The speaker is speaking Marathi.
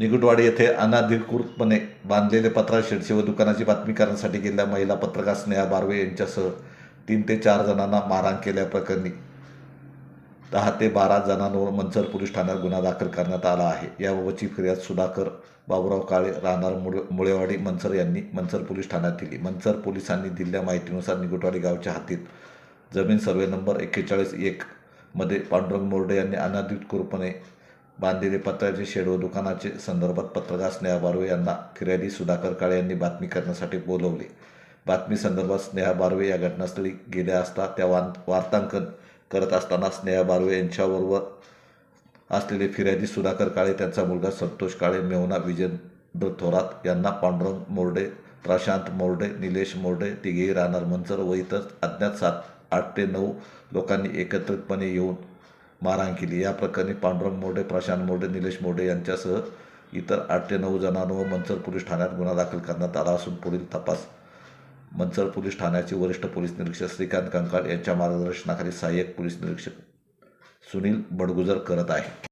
निगुटवाडी येथे अनाधिकृतपणे बांधलेले पत्रा शेडचे व दुकानाची बातमी करण्यासाठी गेलेल्या महिला पत्रकार स्नेहा बारवे यांच्यासह तीन ते चार जणांना मारहाण केल्याप्रकरणी दहा ते बारा जणांवर मंचर पोलीस ठाण्यात गुन्हा दाखल करण्यात आला आहे. याबाबतची फिर्याद सुधाकर बाबुराव काळे राहणार मुळे मुळेवाडी मंचर यांनी मंचर पोलीस ठाण्यात दिली. मंचर पोलिसांनी दिलेल्या माहितीनुसार निगुटवाडी गावच्या हद्दीत जमीन सर्वे नंबर एक्केचाळीस एक मध्ये पांडुरंग मोर्डे यांनी अनाधिकृतपणे बांधलेले पत्र्याचे शेड व दुकानाचे संदर्भात पत्रकार स्नेहा बारवे यांना फिर्यादी सुधाकर काळे यांनी बातमी करण्यासाठी बोलवले. बातमी संदर्भात स्नेहा बारवे या घटनास्थळी गेल्या असता त्या वार्तांकन करत असताना स्नेहा बारवे यांच्याबरोबर असलेले फिर्यादी सुधाकर काळे त्यांचा मुलगा संतोष काळे मेवना विजेंद्र थोरात यांना पांडुरंग मोर्डे प्रशांत मोर्डे निलेश मोर्डे तिघेही राहणार मंचर व इतर अज्ञात सात आठ ते नऊ लोकांनी एकत्रितपणे येऊन मारहाण केली. या प्रकरणी पांडुरंग मोडे प्रशांत मोडे निलेश मोडे यांच्यासह इतर आठ ते नऊ जणांवर मंचर पोलीस ठाण्यात गुन्हा दाखल करण्यात आला असून पुढील तपास मंचर पोलीस ठाण्याचे वरिष्ठ पोलीस निरीक्षक श्रीकांत कंकाळ यांच्या मार्गदर्शनाखाली सहाय्यक पोलीस निरीक्षक सुनील बडगुजर करत आहे